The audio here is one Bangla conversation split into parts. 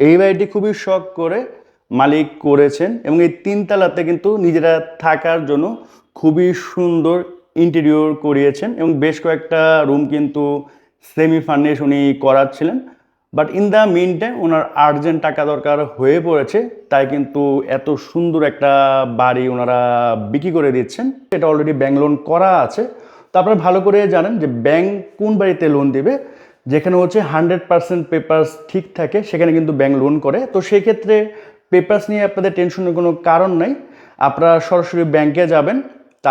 এই বাড়িটি খুবই শখ করে মালিক করেছেন এবং এই তিনতলাতে কিন্তু নিজেরা থাকার জন্য খুবই সুন্দর ইন্টেরিয়র করিয়েছেন এবং বেশ কয়েকটা রুম কিন্তু সেমি ফার্নিশ উনি করাচ্ছিলেন। But in the mean time ওনার আর্জেন্ট টাকা দরকার হয়ে পড়েছে, তাই কিন্তু এত সুন্দর একটা বাড়ি ওনারা বিক্রি করে দিচ্ছেন। এটা অলরেডি ব্যাংক লোন করা আছে। তো আপনারা ভালো করে জানেন যে ব্যাংক কোন বাড়িতে লোন দেবে যেখানে হচ্ছে হান্ড্রেড পার্সেন্ট পেপার্স ঠিক থাকে, সেখানে কিন্তু ব্যাংক লোন করে। তো সেই ক্ষেত্রে পেপার্স নিয়ে আপনাদের টেনশনের কোনো কারণ নাই। আপনারা সরাসরি ব্যাংকে যাবেন তা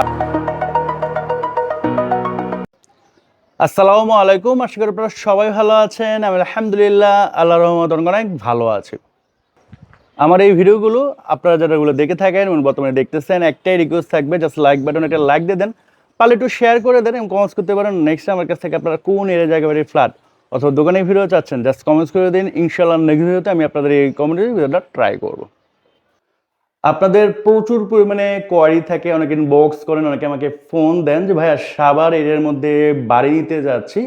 আসসালামু আলাইকুম, আশা করি আপনারা সবাই ভালো আছেন। আমি আলহামদুলিল্লাহ আল্লাহ রহমত অনেক ভালো আছি। আমার এই ভিডিওগুলো আপনারা যারা এগুলো দেখে থাকেন, এবং বর্তমানে দেখতেছেন, একটাই রিকোয়েস্ট থাকবে জাস্ট লাইক বাটন একটা লাইক দিয়ে দেন। পারলে একটু শেয়ার করে দেন, এবং কমেন্টস করতে পারেন। নেক্সট আমার কাছ থেকে আপনারা কোন এরিয়া জায়গা বাড়ি ফ্ল্যাট অথবা দোকানে ভিডিও চাচ্ছেন জাস্ট কমেন্টস করে দিন ইনশাল্লাহ নেক্সট ভিডিওতে আমি আপনাদের এই কমেন্টের ভিডিওটা ট্রাই করব। আপনাদের প্রচুর পরিমাণে কোয়ারি থাকে, অনেকে বক্স করেন, অনেকে আমাকে ফোন দেন যে, ভাইয়া সাবার এরিয়ার মধ্যে বাড়ি নিতে যাচ্ছি,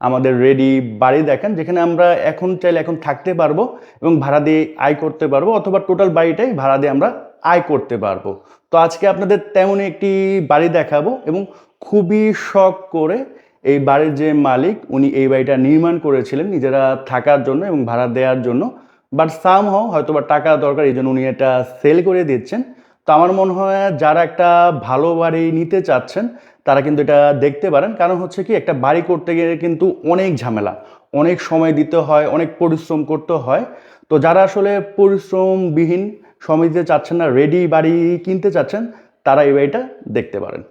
আমাদের রেডি বাড়ি দেখেন, যেখানে আমরা এখন চাইলে এখন থাকতে পারব এবং ভাড়া দিয়ে আয় করতে পারব, অথবা টোটাল বাড়িটাই ভাড়া দিয়ে আমরা আয় করতে পারব। তো আজকে আপনাদের তেমনই একটি বাড়ি দেখাবো এবং খুবই শখ করে এই বাড়ির যে মালিক, উনি এই বাড়িটা নির্মাণ করেছিলেন নিজেরা থাকার জন্য এবং ভাড়া দেওয়ার জন্য। বাট সাম হাও হয়তো বা টাকা দরকার, এই জন্য উনি এটা সেল করে দিচ্ছেন। তো আমার মনে হয় যারা একটা ভালো বাড়ি নিতে চাচ্ছেন, তারা কিন্তু এটা দেখতে পারেন। কারণ হচ্ছে কি, একটা বাড়ি করতে গেলে কিন্তু অনেক ঝামেলা, অনেক সময় দিতে হয়, অনেক পরিশ্রম করতে হয়। তো যারা আসলে পরিশ্রমবিহীন সময় দিতে চাচ্ছেন না রেডি বাড়ি কিনতে চাচ্ছেন, তারা এই বাড়িটা দেখতে পারেন।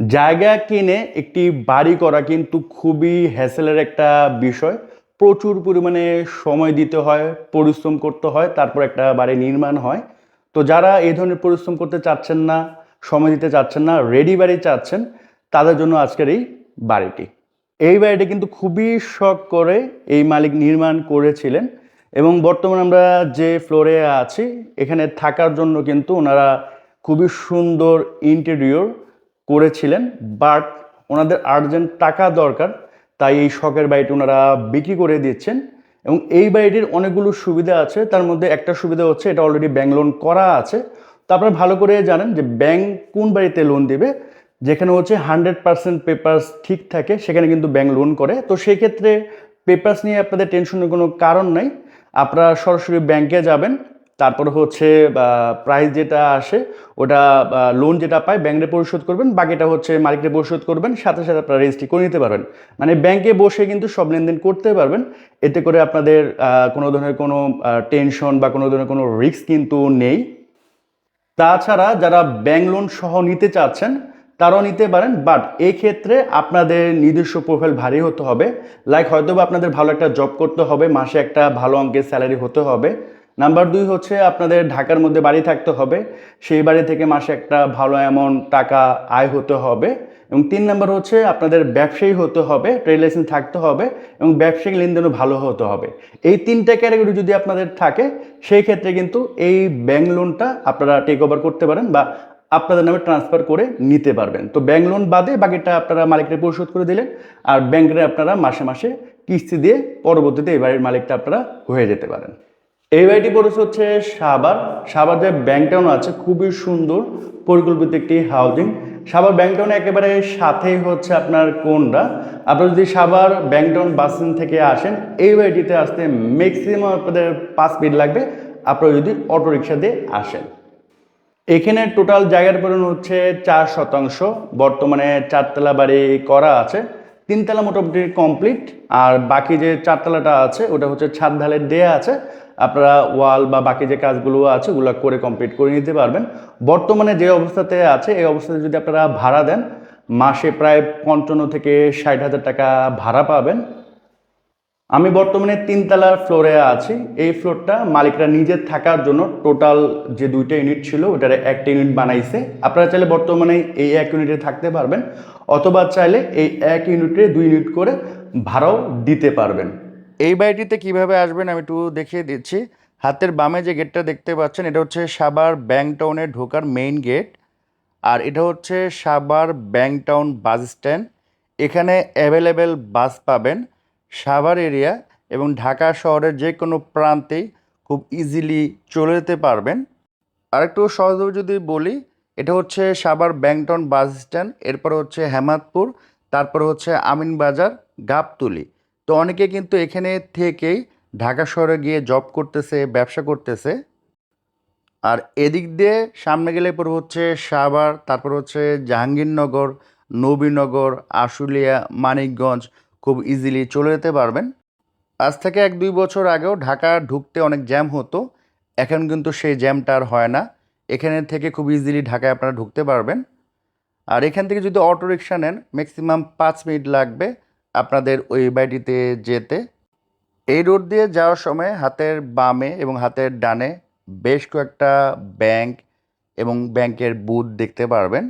জায়গা কিনে একটি বাড়ি করা কিন্তু খুবই হ্যাসেলের একটা বিষয়। প্রচুর পরিমাণে সময় দিতে হয়, পরিশ্রম করতে হয়, তারপর একটা বাড়ি নির্মাণ হয়। তো যারা এই ধরনের পরিশ্রম করতে চাচ্ছেন না, সময় দিতে চাচ্ছেন না রেডি বাড়ি চাচ্ছেন, তাদের জন্য আজকের এই বাড়িটি। এই বাড়িটি কিন্তু খুবই শখ করে এই মালিক নির্মাণ করেছিলেন এবং বর্তমানে আমরা যে ফ্লোরে আছি, এখানে থাকার জন্য কিন্তু ওনারা খুবই সুন্দর ইন্টেরিয়র করেছিলেন বাট ওনাদের আর্জেন্ট টাকা দরকার, তাই এই শখের বাড়িটি ওনারা বিক্রি করে দিচ্ছেন। এবং এই বাড়িটির অনেকগুলো সুবিধা আছে, তার মধ্যে একটা সুবিধা হচ্ছে, এটা অলরেডি ব্যাংক লোন করা আছে। তো আপনারা ভালো করে জানেন যে ব্যাংক কোন বাড়িতে লোন দেবে, যেখানে হচ্ছে হান্ড্রেড পার্সেন্ট পেপার্স ঠিক থাকে, সেখানে কিন্তু ব্যাংক লোন করে। তো সেই ক্ষেত্রে পেপার্স নিয়ে আপনাদের টেনশনের কোনো কারণ নাই। আপনারা সরাসরি ব্যাংকে যাবেন তারপর হচ্ছে প্রাইস যেটা আসে, ওটা লোন যেটা পায় ব্যাংকে পরিশোধ করবেন, বাকিটা হচ্ছে মালিককে পরিশোধ করবেন, সাথে সাথে আপনারা রেজিস্ট্রি করে নিতে পারবেন। মানে ব্যাংকে বসে কিন্তু সব লেনদেন করতে পারবেন, এতে করে আপনাদের কোনো ধরনের কোনো টেনশন বা কোনো ধরনের কোনো রিস্ক কিন্তু নেই। তাছাড়া যারা ব্যাংক লোন সহ নিতে চাচ্ছেন, তারাও নিতে পারেন বাট ক্ষেত্রে আপনাদের নিজস্ব প্রোফাইল ভারী হতে হবে। লাইক হয়তো বা আপনাদের ভালো একটা জব করতে হবে, মাসে একটা ভালো অঙ্কের স্যালারি হতে হবে। নাম্বার দুই হচ্ছে আপনাদের ঢাকার মধ্যে বাড়ি থাকতে হবে। সেই বাড়ি থেকে মাসে একটা ভালো অ্যামাউন্ট টাকা আয় হতে হবে। এবং তিন নম্বর হচ্ছে আপনাদের ব্যবসায়ী হতে হবে ট্রেড লাইসেন্স থাকতে হবে এবং ব্যবসায়িক লেনদেনও ভালো হতে হবে। এই তিনটা ক্যাটাগরি যদি আপনাদের থাকে, সেই ক্ষেত্রে কিন্তু এই ব্যাংক লোনটা আপনারা টেক ওভার করতে পারেন বা আপনাদের নামে ট্রান্সফার করে নিতে পারবেন। তো ব্যাংক লোন বাদে বাকিটা আপনারা মালিককে পরিশোধ করে দিলেন। আর ব্যাংকে আপনারা মাসে মাসে কিস্তি দিয়ে পরবর্তীতে এই বাড়ির মালিকটা আপনারা হয়ে যেতে পারেন। এই বাড়িটি পড়েছে হচ্ছে সাবার সাবার যে ব্যাংক টাউন আছে, খুবই সুন্দর, পরিকল্পিত একটি হাউজিং সাবার ব্যাংক টাউনে একেবারে সাথেই হচ্ছে আপনার কোনটা আপনারা যদি সাবার ব্যাংক টাউন বাস স্ট্যান্ড থেকে আসেন এই বাড়িটিতে আসতে ম্যাক্সিমাম আপনাদের পাঁচ মিনিট লাগবে। আপনারা যদি অটো রিক্সা দিয়ে আসেন। এখানে টোটাল জায়গার পরিমাণ হচ্ছে চার শতাংশ। বর্তমানে চারতলা বাড়ি করা আছে। তিনতলা মোটামুটি কমপ্লিট আর বাকি যে চারতলাটা আছে, ওটা হচ্ছে ছাদ ঢালের দেয়া আছে। আপনারা ওয়াল বা বাকি যে কাজগুলো আছে, ওগুলো করে কমপ্লিট করে নিতে পারবেন। বর্তমানে যে অবস্থাতে আছে, এই অবস্থাতে যদি আপনারা ভাড়া দেন, মাসে প্রায় পঞ্চান্ন থেকে ষাট হাজার টাকা ভাড়া পাবেন। আমি বর্তমানে তিনতলার ফ্লোরে আছি। এই ফ্লোরটা মালিকরা নিজের থাকার জন্য টোটাল যে দুইটা ইউনিট ছিল, ওটার একটা ইউনিট বানাইছে। আপনারা চাইলে বর্তমানে এই এক ইউনিটে থাকতে পারবেন, অথবা চাইলে এই এক ইউনিটে দুই ইউনিট করে ভাড়াও দিতে পারবেন। এই বাড়িটিতে কীভাবে আসবেন আমি একটু দেখিয়ে দিচ্ছি। হাতের বামে যে গেটটা দেখতে পাচ্ছেন, এটা হচ্ছে সাবার ব্যাংক টাউনে ঢোকার মেইন গেট। আর এটা হচ্ছে Savar bank town bus stand. এখানে অ্যাভেলেবেল বাস পাবেন সাভার এরিয়া এবং ঢাকা শহরের যে কোনো প্রান্তেই খুব ইজিলি চলে যেতে পারবেন। আরেকটু সহজভাবে যদি বলি, এটা হচ্ছে সাভার ব্যাংটন বাস স্ট্যান্ড, এরপর হচ্ছে হেমাদপুর তারপর হচ্ছে আমিনবাজার, গাবতুলি। তো অনেকে কিন্তু এখানে থেকেই ঢাকা শহরে গিয়ে জব করতেছে, ব্যবসা করতেছে। আর এদিক দিয়ে সামনে গেলে পরে হচ্ছে সাভার, তারপর হচ্ছে জাহাঙ্গীরনগর, নবীনগর, আশুলিয়া, মানিকগঞ্জ খুব ইজিলি চলে যেতে পারবেন। আজ থেকে এক দুই বছর আগেও ঢাকা ঢুকতে অনেক জ্যাম হতো, এখন কিন্তু সেই জ্যামটা আর হয় না। এখানে থেকে খুব ইজিলি ঢাকায় আপনারা ঢুকতে পারবেন। আর এখান থেকে যদি অটো রিক্সা নেন ম্যাক্সিমাম পাঁচ মিনিট লাগবে। আপনাদের ওই বাড়িতে যেতে। এই রোড দিয়ে যাওয়ার সময় হাতের বামে এবং হাতের ডানে বেশ কয়েকটা ব্যাংক এবং ব্যাংকের বুথ দেখতে পারবেন।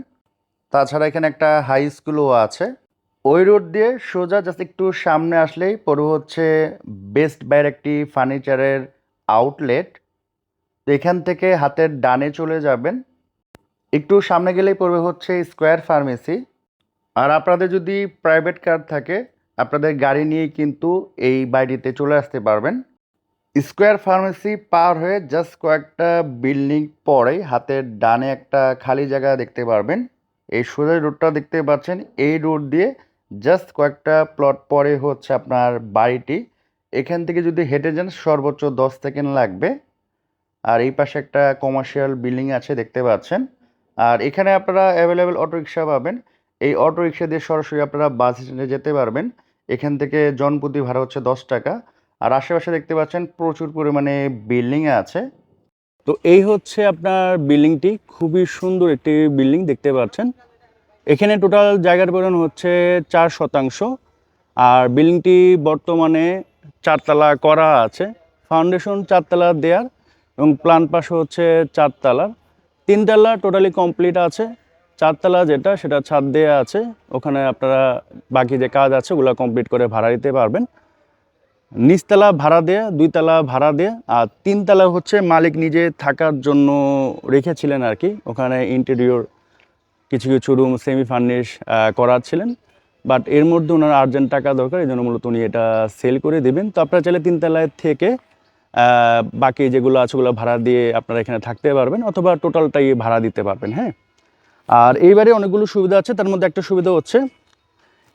তাছাড়া এখানে একটা হাই স্কুলও আছে। ওই রোড দিয়ে সোজা জাস্ট একটু সামনে আসলেই পড়ে হচ্ছে বেস্ট বাইয়ের একটি ফার্নিচারের আউটলেট। এখান থেকে হাতের ডানে চলে যাবেন। একটু সামনে গেলেই পড়বে হচ্ছে স্কোয়ার ফার্মেসি। আর আপনাদের যদি প্রাইভেট কার থাকে, আপনাদের গাড়ি নিয়ে কিন্তু এই বাড়িতে চলে আসতে পারবেন। স্কোয়ার ফার্মেসি পার হয়ে জাস্ট কয়েকটা বিল্ডিং পরে হাতের ডানে একটা খালি জায়গা দেখতে পারবেন। এই সোজা রোডটা দেখতে পাচ্ছেন। এই রোড দিয়ে জাস্ট কয়েকটা প্লট পরে হচ্ছে আপনার বাড়িটি। এখান থেকে যদি হেঁটে যান, সর্বোচ্চ দশ সেকেন্ড লাগবে। আর এই পাশে একটা কমার্শিয়াল বিল্ডিং আছে, দেখতে পাচ্ছেন। আর এখানে আপনারা অ্যাভেলেবেল অটো রিক্সা পাবেন। এই অটো রিক্সা দিয়ে সরাসরি আপনারা বাস স্ট্যান্ডে যেতে পারবেন। এখান থেকে জনপ্রতি ভাড়া হচ্ছে দশ টাকা। আর আশেপাশে দেখতে পাচ্ছেন প্রচুর পরিমাণে বিল্ডিং আছে। তো এই হচ্ছে আপনার বিল্ডিংটি। খুবই সুন্দর একটি বিল্ডিং দেখতে পাচ্ছেন। এখানে টোটাল জায়গার পরিমাণ হচ্ছে চার শতাংশ। আর বিল্ডিংটি বর্তমানে চারতলা করা আছে। ফাউন্ডেশন চারতলা দেয়ার এবং প্ল্যান পাশে হচ্ছে চারতলার। তিনতলা টোটালি কমপ্লিট আছে। চারতলা যেটা, সেটা ছাদ দেওয়া আছে। ওখানে আপনারা বাকি যে কাজ আছে, ওগুলো কমপ্লিট করে ভাড়া দিতে পারবেন। নিচতলা ভাড়া দেয়া, দুইতলা ভাড়া দেয়া, আর তিনতলা হচ্ছে মালিক নিজে থাকার জন্য রেখেছিলেন আর কি। ওখানে ইন্টেরিয়র কিছু কিছু রুম সেমি ফার্নিশ করার ছিলেন বাট এর মধ্যে ওনার আর্জেন্ট টাকা দরকার, এই জন্য মূলত উনি এটা সেল করে দেবেন। তো আপনারা চাইলে তিনতলায় থেকে বাকি যেগুলো আছে, ওগুলো ভাড়া দিয়ে আপনারা এখানে থাকতে পারবেন, অথবা টোটালটাই ভাড়া দিতে পারবেন হ্যাঁ? আর এইবারে অনেকগুলো সুবিধা আছে, তার মধ্যে একটা সুবিধা হচ্ছে,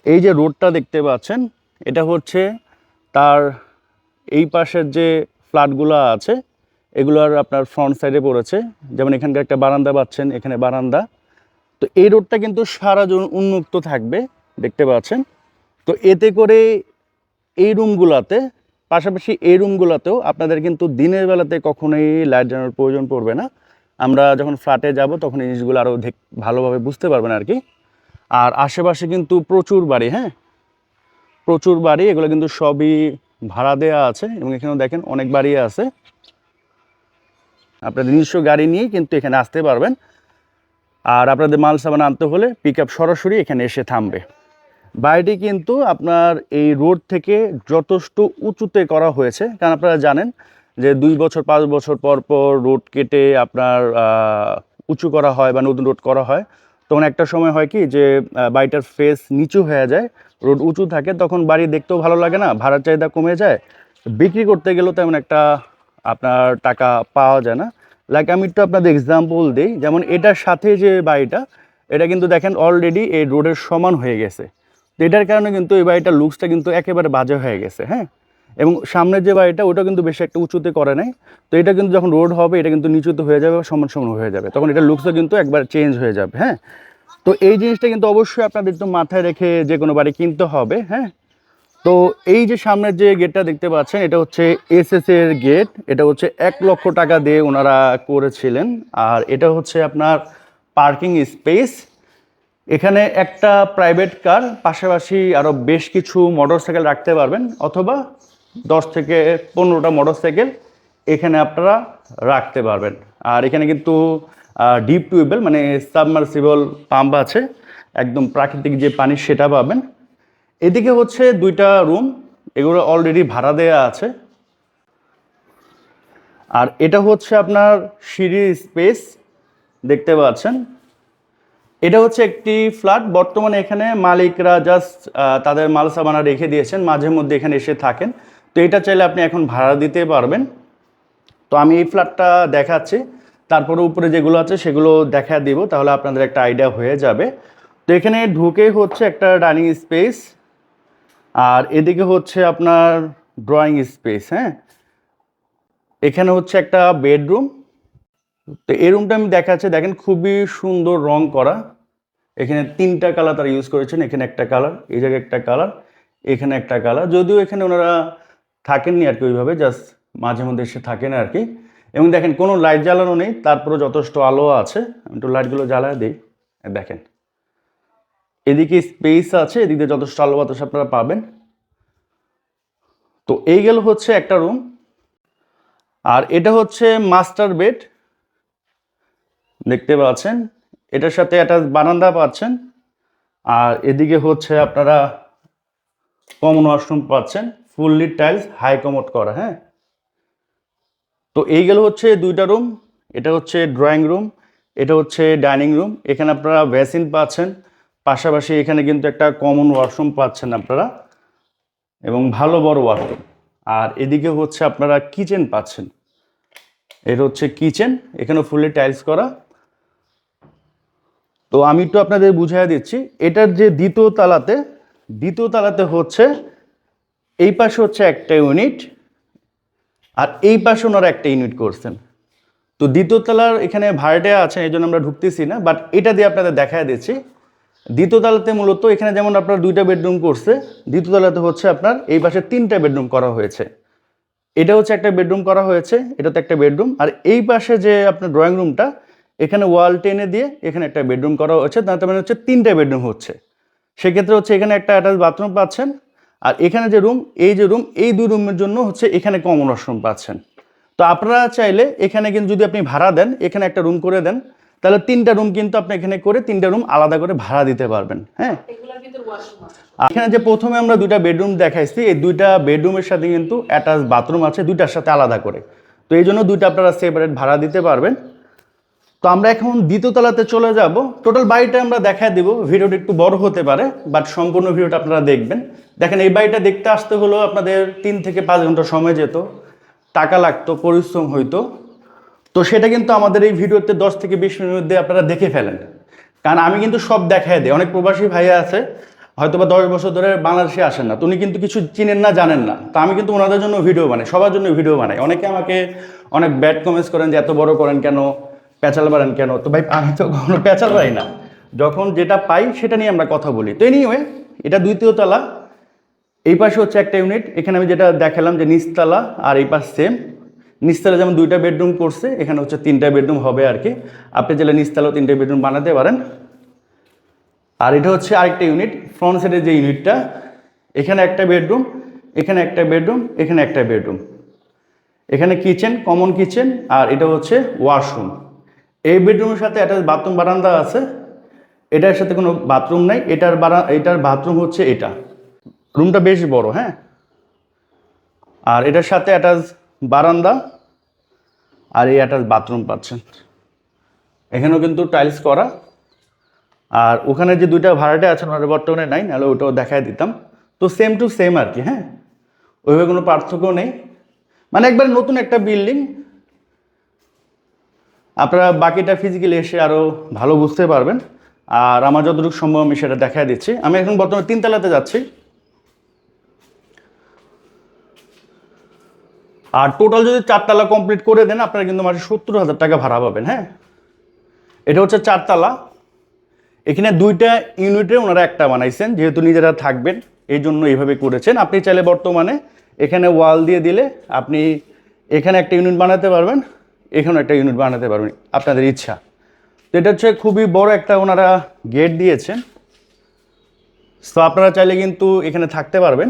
এই যে রোডটা দেখতে পাচ্ছেন, এটা হচ্ছে তার এই পাশের যে ফ্ল্যাটগুলো আছে, এগুলোর আপনার ফ্রন্ট সাইডে পড়েছে, যেমন এখানকার একটা বারান্দা পাচ্ছেন, এখানে বারান্দা। তো এই রোডটা কিন্তু সারা উন্মুক্ত থাকবে, দেখতে পাচ্ছেন। তো এতে করে এই রুমগুলোতে, পাশাপাশি এই রুমগুলোতেও আপনাদের কিন্তু দিনের বেলাতে কখনোই লাইট জ্বালানোর প্রয়োজন পড়বে না। আমরা যখন ফ্ল্যাটে যাব, তখন এই জিনিসগুলো আরও ভালোভাবে বুঝতে পারবেন আর কি। আর আশেপাশে কিন্তু প্রচুর বাড়ি হ্যাঁ? প্রচুর বাড়ি, এগুলো কিন্তু সবই ভাড়া দেওয়া আছে এবং এখানেও দেখেন অনেক বাড়ি আছে। আপনাদের নিজস্ব গাড়ি নিয়ে কিন্তু এখানে আসতে পারবেন। আর আপনাদের মাল সামান আনতে হলে পিক সরাসরি এখানে এসে থামবে। বাড়িটি কিন্তু আপনার এই রোড থেকে যথেষ্ট উঁচুতে করা হয়েছে। কারণ আপনারা জানেন যে দুই বছর, পাঁচ বছর পর পর রোড কেটে আপনার উঁচু করা হয় বা নতুন রোড করা হয়, তখন একটা সময় হয় কি যে বাড়িটার ফেস নিচু হয়ে যায়, রোড উঁচু থাকে, তখন বাড়ি দেখতেও ভালো লাগে না, ভাড়ার চাহিদা কমে যায়। বিক্রি করতে গেলেও তেমন একটা আপনার টাকা পাওয়া যায় না। লাইক আমি একটু আপনাদের এক্সাম্পল দিই, যেমন এটার সাথে যে বাড়িটা, এটা কিন্তু দেখেন অলরেডি এই রোডের সমান হয়ে গেছে। তো এটার কারণে কিন্তু এই বাড়িটার লুকসটা কিন্তু একেবারে বাজে হয়ে গেছে হ্যাঁ? এবং সামনের যে বাড়িটা, ওটা কিন্তু বেশি একটা উঁচুতে করে নাই। তো এটা কিন্তু যখন রোড হবে, এটা কিন্তু নিচুতে হয়ে যাবে বা সমান সমান হয়ে যাবে। তখন এটা লুকসও কিন্তু একবার চেঞ্জ হয়ে যাবে হ্যাঁ? তো এই জিনিসটা কিন্তু অবশ্যই আপনাদের একটু মাথায় রেখে যে কোনো বাড়ি কিনতে হবে হ্যাঁ? তো এই যে সামনের যে গেটটা দেখতে পাচ্ছেন, এটা হচ্ছে এসএস এর গেট এটা হচ্ছে এক লক্ষ টাকা দিয়ে ওনারা করেছিলেন। আর এটা হচ্ছে আপনার পার্কিং স্পেস এখানে একটা প্রাইভেট কার পাশাপাশি আরও বেশ কিছু মোটরসাইকেল রাখতে পারবেন, অথবা দশ থেকে পনেরোটা মোটরসাইকেল এখানে আপনারা রাখতে পারবেন। আর এখানে কিন্তু ডিপ টিউবওয়েল মানে সাবমার্সিবল পাম্প আছে। একদম প্রাকৃতিক যে পানি সেটা পাবেন। এদিকে হচ্ছে দুইটা রুম এগুলো অলরেডি ভাড়া দেয়া আছে। আর এটা হচ্ছে আপনার সিঁড়ি স্পেস দেখতে পাচ্ছেন। এটা হচ্ছে একটি ফ্ল্যাট বর্তমানে এখানে মালিকরা জাস্ট তাদের মাল সামানা রেখে দিয়েছেন। মাঝে মধ্যে এখানে এসে থাকেন। তো এটা চাইলে আপনি এখন ভাড়া দিতে পারবেন। তো আমি এই ফ্ল্যাটটা দেখাচ্ছি। তারপরে উপরে যেগুলো আছে সেগুলো দেখা দিব, তাহলে আপনাদের একটা আইডিয়া হয়ে যাবে। তো এখানে ঢুকে হচ্ছে একটা ডাইনিং স্পেস আর এদিকে হচ্ছে আপনার ড্রয়িং স্পেস হ্যাঁ? এখানে হচ্ছে একটা বেডরুম তো এই রুমটা আমি দেখাচ্ছি, দেখেন খুবই সুন্দর রং করা। এখানে তিনটা কালার তারা ইউজ করেছেন, এখানে একটা কালার এই জায়গায় একটা কালার এখানে একটা কালার যদিও এখানে ওনারা থাকেননি আর কি ওইভাবে জাস্ট মাঝে মধ্যে এসে থাকেন আর কি। এবং দেখেন, কোনো লাইট জ্বালানো নেই তারপরে যথেষ্ট আলো আছে। আমি একটু লাইটগুলো জ্বালায় দিই। দেখেন, এদিকে স্পেস আছে, এদিকে যথেষ্ট আলো বাতাস আপনারা পাবেন। তো এই গেল হচ্ছে একটা রুম আর এটা হচ্ছে মাস্টার বেড দেখতে পাচ্ছেন, এটার সাথে একটা বারান্দা পাচ্ছেন। আর এদিকে হচ্ছে আপনারা কমন ওয়াশরুম পাচ্ছেন। ফুললি টাইলস হাই কমোড করা হ্যাঁ? তো এই গেল হচ্ছে দুইটা রুম, এটা হচ্ছে ড্রয়িং রুম, এটা হচ্ছে ডাইনিং রুম, এখানে আপনারা বেসিন পাচ্ছেন, পাশাপাশি এখানে কিন্তু একটা কমন ওয়াশরুম পাচ্ছেন আপনারা, এবং ভালো বড় ওয়াশরুম। আর এদিকে হচ্ছে আপনারা কিচেন পাচ্ছেন এটা হচ্ছে কিচেন এখানে ফুললি টাইলস করা। তো আমি একটু আপনাদের বুঝাই দিচ্ছি, এটার যে দ্বিতীয় তালাতে দ্বিতীয় তালাতে হচ্ছে এই পাশে হচ্ছে একটা ইউনিট আর এই পাশে ওনারা একটা ইউনিট করছেন। তো দ্বিতীয় তলার এখানে ভাড়াটে আছে, এই জন্য আমরা ঢুকতেছি না বাট এটা দিয়ে আপনাদের দেখায় দিচ্ছি। দ্বিতীয় তলাতে মূলত এখানে যেমন আপনার দুইটা বেডরুম করছে দ্বিতীয়তলাতে হচ্ছে আপনার এই পাশে তিনটা বেডরুম করা হয়েছে। এটা হচ্ছে একটা বেডরুম করা হয়েছে, এটাতে একটা বেডরুম আর এই পাশে যে আপনার ড্রয়িং রুমটা এখানে ওয়াল টেনে দিয়ে এখানে একটা বেডরুম করা হচ্ছে তার মানে হচ্ছে তিনটা বেডরুম হচ্ছে। সেক্ষেত্রে হচ্ছে এখানে একটা অ্যাটাচ বাথরুম পাচ্ছেন আর এখানে যে রুম এই যে রুম এই দুই রুমের জন্য হচ্ছে এখানে কমন ওয়াশরুম পাচ্ছেন। তো আপনারা চাইলে এখানে কিন্তু যদি আপনি ভাড়া দেন এখানে একটা রুম করে দেন তাহলে তিনটা রুম কিন্তু আপনি এখানে করে তিনটা রুম আলাদা করে ভাড়া দিতে পারবেন হ্যাঁ? এখানে যে প্রথমে আমরা দুইটা বেডরুম দেখাইছি এই দুইটা বেডরুমের সাথে কিন্তু অ্যাটাচ বাথরুম আছে দুইটার সাথে আলাদা করে। তো এই জন্য দুইটা আপনারা সেপারেট ভাড়া দিতে পারবেন। তো আমরা এখন দ্বিতীয় তলাতে চলে যাব। টোটাল বাড়িটা আমরা দেখা দিব। ভিডিওটা একটু বড় হতে পারে বাট সম্পূর্ণ ভিডিওটা আপনারা দেখবেন। দেখেন, এই বাড়িটা দেখতে আসতে হলো আপনাদের তিন থেকে পাঁচ ঘণ্টা সময় যেত। টাকা লাগতো, পরিশ্রম হইতো। তো সেটা কিন্তু আমাদের এই ভিডিওতে দশ থেকে বিশ মিনিটের মধ্যে আপনারা দেখে ফেলেন। কারণ আমি কিন্তু সব দেখাই দিই। অনেক প্রবাসী ভাইয়া আছে হয়তো বা দশ বছর ধরে বাংলাদেশে আসেন না, তো উনি কিন্তু কিছু চিনেন না, জানেন না। তো আমি কিন্তু ওনাদের জন্য ভিডিও বানাই, সবার জন্য ভিডিও বানাই। অনেকে আমাকে অনেক ব্যাড কমেন্টস করেন যে, এত বড় করেন কেন? প্যাচাল বাড়েন কেন? তো ভাই, আমি তো কখনো প্যাচাল বাড়ি না। যখন যেটা পাই সেটা নিয়ে আমরা কথা বলি। তো এনিওয়ে এটা দ্বিতীয় তলা এই পাশে হচ্ছে একটা ইউনিট এখানে আমি যেটা দেখালাম যে নিচতলা আর এই পাশ সেম নিচতলা যেমন দুইটা বেডরুম করছে, এখানে হচ্ছে তিনটা বেডরুম হবে আর কি আপনি চাইলে নিচতলাও তিনটা বেডরুম বানাতে পারেন। আর এটা হচ্ছে আরেকটা ইউনিট ফ্রন্ট সাইডের যে ইউনিটটা এখানে একটা বেডরুম এখানে একটা বেডরুম এখানে একটা বেডরুম এখানে কিচেন কমন কিচেন আর এটা হচ্ছে ওয়াশরুম এই বেডরুমের সাথে একটা বাথরুম বারান্দা আছে। এটার সাথে কোনো বাথরুম নাই। এটার বারা, এটার বাথরুম হচ্ছে এটা। রুমটা বেশ বড় হ্যাঁ? আর এটার সাথে অ্যাটাচ বারান্দা। আর এই অ্যাটাচ বাথরুম পাচ্ছেন। এখানেও কিন্তু টাইলস করা। আর ওখানে যে দুইটা ভাড়াটে আছে, ওনার বর্তমানে নাই, নাহলে ওটাও দেখায় দিতাম। তো সেম টু সেম আর কি হ্যাঁ? ওইভাবে কোনো পার্থক্য নেই। মানে একবার নতুন একটা বিল্ডিং আপনারা বাকিটা ফিজিক্যালি এসে আরও ভালো বুঝতে পারবেন। আর আমার যতটুকু সম্ভব আমি সেটা দেখায় দিচ্ছি। আমি এখন বর্তমানে তিনতলাতে যাচ্ছি। আর টোটাল যদি চারতলা কমপ্লিট করে দেন, আপনারা কিন্তু মাসে সত্তর হাজার টাকা ভাড়া পাবেন হ্যাঁ? এটা হচ্ছে চারতলা এখানে দুইটা ইউনিটে ওনারা একটা বানাইছেন, যেহেতু নিজেরা থাকবেন, এই জন্য এইভাবে করেছেন। আপনি চাইলে বর্তমানে এখানে ওয়াল দিয়ে দিলে আপনি এখানে একটা ইউনিট বানাতে পারবেন। এখানেও একটা ইউনিট বানাতে পারবেন, আপনাদের ইচ্ছা। তো এটা হচ্ছে খুবই বড় একটা ওনারা গেট দিয়েছেন। তো আপনারা চাইলে কিন্তু এখানে থাকতে পারবেন।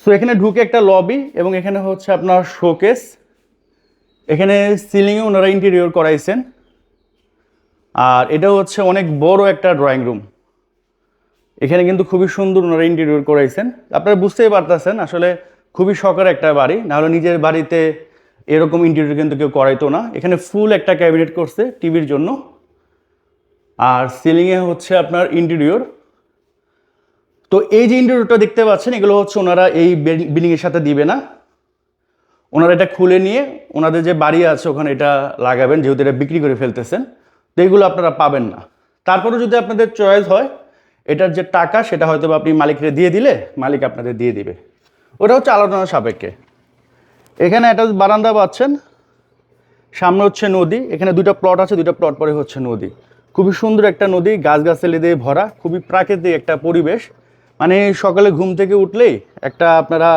সো এখানে ঢুকে একটা লবি এবং এখানে হচ্ছে আপনার শোকেস এখানে সিলিংয়ে ওনারা ইন্টেরিয়র করাইছেন। আর এটা হচ্ছে অনেক বড় একটা ড্রয়িং রুম এখানে কিন্তু খুবই সুন্দর ওনারা ইন্টেরিয়র করাইছেন। আপনারা বুঝতেই পারতেছেন, আসলে খুবই শখের একটা বাড়ি। নাহলে নিজের বাড়িতে এরকম ইন্টেরিয়র কিন্তু কেউ করাইতো না। এখানে ফুল একটা ক্যাবিনেট করছে টিভির জন্য। আর সিলিংয়ে হচ্ছে আপনার ইন্টেরিয়র তো এই যে ইন্টারভিউটা দেখতে পাচ্ছেন, এগুলো হচ্ছে ওনারা এই বিল্ডিংয়ের সাথে দিবে না। ওনারা এটা খুলে নিয়ে ওনাদের যে বাড়ি আছে ওখানে এটা লাগাবেন, যেহেতু এটা বিক্রি করে ফেলতেছেন। তো এগুলো আপনারা পাবেন না। তারপরে যদি আপনাদের চয়েস হয়, এটার যে টাকা, সেটা হয়তো আপনি মালিককে দিয়ে দিলে, মালিক আপনাদের দিয়ে দিবে। ওটা হচ্ছে আলোচনা সাপেক্ষে। এখানে একটা বারান্দা পাচ্ছেন, সামনে হচ্ছে নদী, এখানে দুটো প্লট আছে দুটো প্লট পরে হচ্ছে নদী। খুবই সুন্দর একটা নদী, গাছগাছালি দিয়ে ভরা, খুবই প্রাকৃতিক একটা পরিবেশ। মানে সকালে ঘুম থেকে উঠলেই একটা আপনারা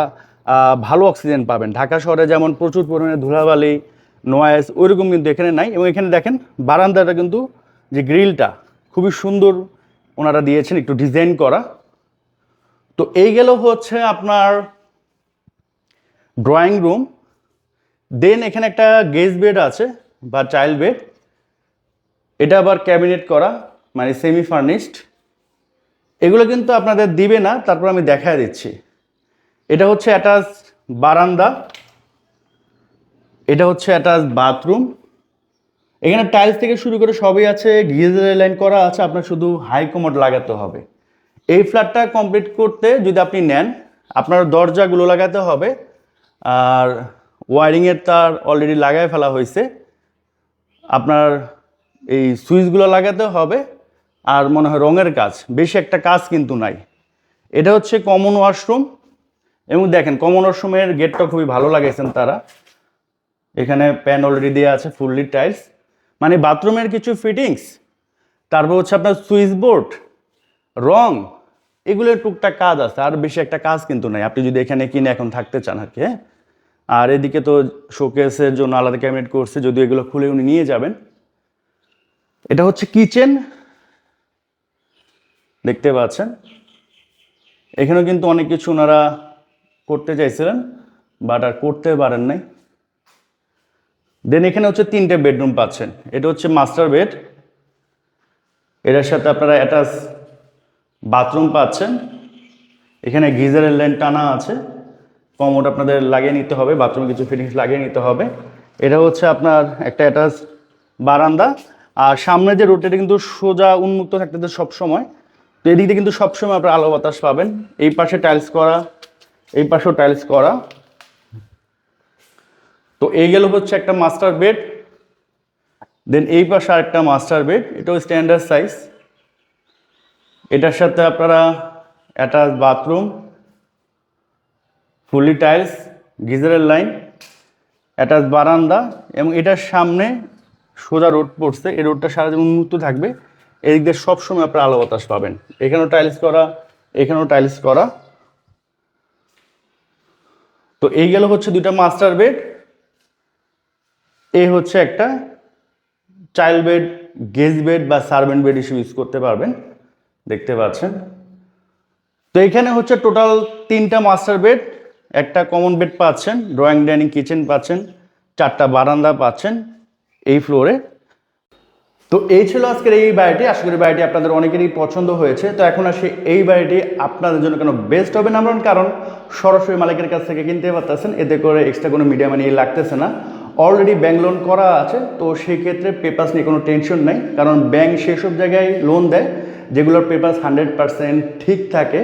ভালো অক্সিজেন পাবেন। ঢাকা শহরে যেমন প্রচুর পরিমাণে ধুলাবালি নয়েস ওইরকম কিন্তু এখানে নাই। এবং এখানে দেখেন, বারান্দাটা কিন্তু যে গ্রিলটা, খুবই সুন্দর ওনারা দিয়েছেন একটু ডিজাইন করা। তো এই গেল হচ্ছে আপনার ড্রয়িং রুম দেন এখানে একটা গেস্ট বেড আছে বা চাইল্ড বেড এটা আবার ক্যাবিনেট করা মানে সেমি ফার্নিশড এগুলো কিন্তু আপনাদের দিবে না, তারপর আমি দেখা দিচ্ছি। এটা হচ্ছে অ্যাটাচ বারান্দা, এটা হচ্ছে অ্যাটাচ বাথরুম এখানে টাইলস থেকে শুরু করে সবই আছে গিজার লাইন করা আছে, আপনার শুধু হাই কমোড লাগাতে হবে। এই ফ্ল্যাটটা কমপ্লিট করতে যদি আপনি নেন, আপনার দরজাগুলো লাগাতে হবে আর ওয়ারিংয়ের তার অলরেডি লাগায় ফেলা হয়েছে। আপনার এই সুইচগুলো লাগাতে হবে আর মনে হয় রঙের কাজ, বেশি একটা কাজ কিন্তু নাই। এটা হচ্ছে কমন ওয়াশরুম এবং দেখেন কমন ওয়াশরুমের গেটটা খুবই ভালো লাগাইছেন তারা। এখানে প্যান অলরেডি দেওয়া আছে ফুললি টাইলস মানে বাথরুমের কিছু ফিটিংস তারপর হচ্ছে আপনার সুইচ বোর্ড রং, এগুলোর টুকটাক কাজ আছে। আর বেশি একটা কাজ কিন্তু নাই। আপনি যদি এখানে কিনে এখন থাকতে চান আর কি হ্যাঁ? আর এদিকে তো শোকেসের জন্য আলাদা ক্যাবিনেট করছে যদি এগুলো খুলে উনি নিয়ে যাবেন। এটা হচ্ছে কিচেন দেখতে পাচ্ছেন। এখানেও কিন্তু অনেক কিছু ওনারা করতে চাইছিলেন বাট আর করতে পারেন নাই। দেন এখানে হচ্ছে তিনটে বেডরুম পাচ্ছেন। এটা হচ্ছে মাস্টার বেড এটার সাথে আপনারা অ্যাটাচ বাথরুম পাচ্ছেন। এখানে গিজারের লাইন টানা আছে। কমোড আপনাদের লাগিয়ে নিতে হবে বাথরুমে কিছু ফিটিংস লাগিয়ে নিতে হবে। এটা হচ্ছে আপনার একটা অ্যাটাচ বারান্দা। আর সামনে যে রোডটা কিন্তু সোজা উন্মুক্ত থাকতে সব সময় তো এদিক কিন্তু সবসময় আপনার আলো বাতাস পাবেন। এই পাশে টাইলস করা, এই পাশেও টাইলস করা। তো এই গেল হচ্ছে একটা মাস্টার বেড দেন এই পাশে আরেকটা মাস্টার বেড এটাও স্ট্যান্ডার্ড সাইজ এটার সাথে আপনারা অ্যাটাচ বাথরুম ফুলি টাইলস, গিজারের লাইন, অ্যাটাচ বারান্দা এবং এটার সামনে সোজা রোড পড়ছে। এই রোডটা সারা জীবন উন্মুক্ত থাকবে। এদিক দিয়ে সবসময় আপনার আলো বাতাস পাবেন। এখানেও টাইলস করা, এখানেও টাইলস করা। তো এই গেল হচ্ছে দুইটা মাস্টার বেড। এই হচ্ছে একটা চাইল্ড বেড, গেজ বেড বা সার্ভেন্ট বেড হিসেবে ইউজ করতে পারবেন। দেখতে পাচ্ছেন। তো এখানে হচ্ছে টোটাল তিনটা মাস্টার বেড। একটা কমন বেড পাচ্ছেন ড্রয়িং ডাইনিং কিচেন পাচ্ছেন, চারটা বারান্দা পাচ্ছেন এই ফ্লোরে তো এই ছিল আজকের এই বাড়িটি, আশা করি বাড়িটি আপনাদের অনেকেরই পছন্দ হয়েছে। তো এখন আসি এই বাড়িটি, আপনাদের জন্য কেন বেস্ট হবে না কারণ, সরাসরি মালিকের কাছ থেকে কিনতে পারতেছেন, এতে করে এক্সট্রা কোনো মিডিয়া মানি লাগতেছে না। অলরেডি ব্যাংক লোন করা আছে, তো সেই ক্ষেত্রে পেপার্স নিয়ে কোনো টেনশন নাই, কারণ ব্যাংক সেসব জায়গায় লোন দেয়, যেগুলোর পেপার্স হান্ড্রেড পার্সেন্ট ঠিক থাকে।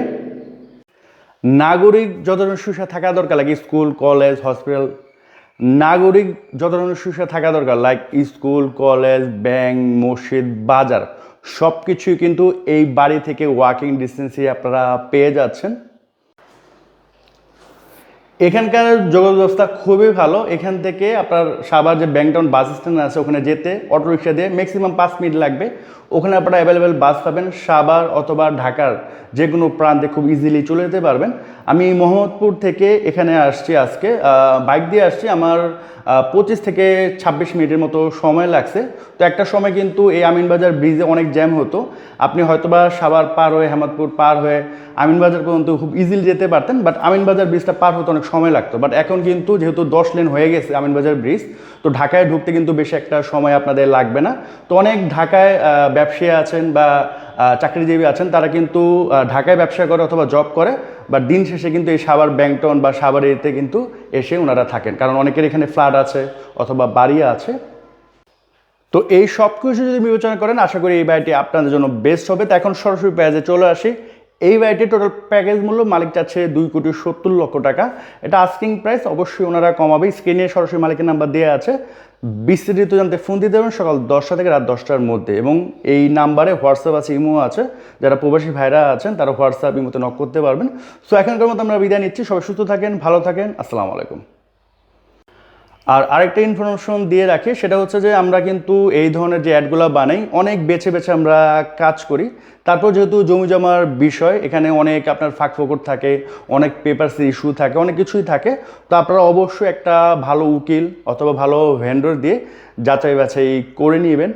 নাগরিক যত ধরনের সুবিধা থাকা দরকার লাগে স্কুল কলেজ হসপিটাল নাগরিক যত ধরনের সুবিধা থাকা দরকার লাইক স্কুল কলেজ ব্যাংক মসজিদ, বাজার সব কিছুই কিন্তু এই বাড়ি থেকে ওয়াকিং ডিস্টেন্সে আপনারা পেয়ে যাচ্ছেন। এখানকার যোগাযোগ ব্যবস্থা খুবই ভালো। এখান থেকে আপনার সাবার যে ব্যাংকটাউন বাস স্ট্যান্ড আছে, ওখানে যেতে, অটো রিক্সা দিয়ে ম্যাক্সিমাম পাঁচ মিনিট লাগবে। ওখানে আপনারা অ্যাভেলেবেল বাস পাবেন সাবার অথবা ঢাকার যে কোনো প্রান্তে খুব ইজিলি চলে যেতে পারবেন। আমি মোহাম্মদপুর থেকে এখানে আসছি আজকে বাইক দিয়ে আসছি, আমার পঁচিশ থেকে ছাব্বিশ মিনিটের মতো সময় লাগছে। তো একটা সময় কিন্তু এই আমিনবাজার ব্রিজে অনেক জ্যাম হতো। আপনি হয়তোবা সাবার পার হয়ে হেমাদপুর পার হয়ে আমিনবাজার পর্যন্ত খুব ইজিলি যেতে পারতেন বাট আমিনবাজার ব্রিজটা পার হতে অনেক সময় লাগতো। বাট এখন কিন্তু যেহেতু দশ লেন হয়ে গেছে আমিনবাজার ব্রিজ তো ঢাকায় ঢুকতে কিন্তু বেশি একটা সময় আপনাদের লাগবে না। তো অনেক ঢাকায় ব্যবসায়ী আছেন বা চাকরিজীবী আছেন, তারা কিন্তু ঢাকায় ব্যবসা করে অথবা জব করে বা দিন শেষে কিন্তু এই সাবার ব্যাংটন বা সাবার এতে কিন্তু এসে ওনারা থাকেন। কারণ অনেকের এখানে ফ্ল্যাট আছে অথবা বাড়ি আছে। তো এই সব কিছু যদি বিবেচনা করেন, আশা করি এই বাড়িটি আপনাদের জন্য বেস্ট হবে। তো এখন সরাসরি পেঁয়াজে চলে আসি। এই বাড়িটির টোটাল প্যাকেজ মূল্য মালিক চাচ্ছে দুই কোটি সত্তর লক্ষ টাকা। এটা আস্কিং প্রাইস অবশ্যই ওনারা কমাবে। স্ক্রিনে সরাসরি মালিকের নাম্বার দেওয়া আছে। বিস্তারিত জানতে ফোন দিতে দেবেন সকাল দশটা থেকে রাত দশটার মধ্যে। এবং এই নাম্বারে হোয়াটসঅ্যাপ আছে ইমো আছে। যারা প্রবাসী ভাইরা আছেন, তারা হোয়াটসঅ্যাপ ইমোতে নক করতে পারবেন। সো এখনকার মতো আমরা বিদায় নিচ্ছি। সবাই সুস্থ থাকেন, ভালো থাকেন। আসসালামু আলাইকুম। আর আরেকটা ইনফরমেশন দিয়ে রাখি, সেটা হচ্ছে যে আমরা কিন্তু এই ধরনের যে অ্যাডগুলো বানাই, অনেক বেছে বেছে আমরা কাজ করি। তারপর যেহেতু জমি জমার বিষয়, এখানে অনেক আপনার ফাঁক ফোকর থাকে, অনেক পেপারস ইস্যু থাকে, অনেক কিছুই থাকে। তো আপনারা অবশ্যই একটা ভালো উকিল অথবা ভালো ভেন্ডর দিয়ে যাচাই বাছাই করে নেবেন।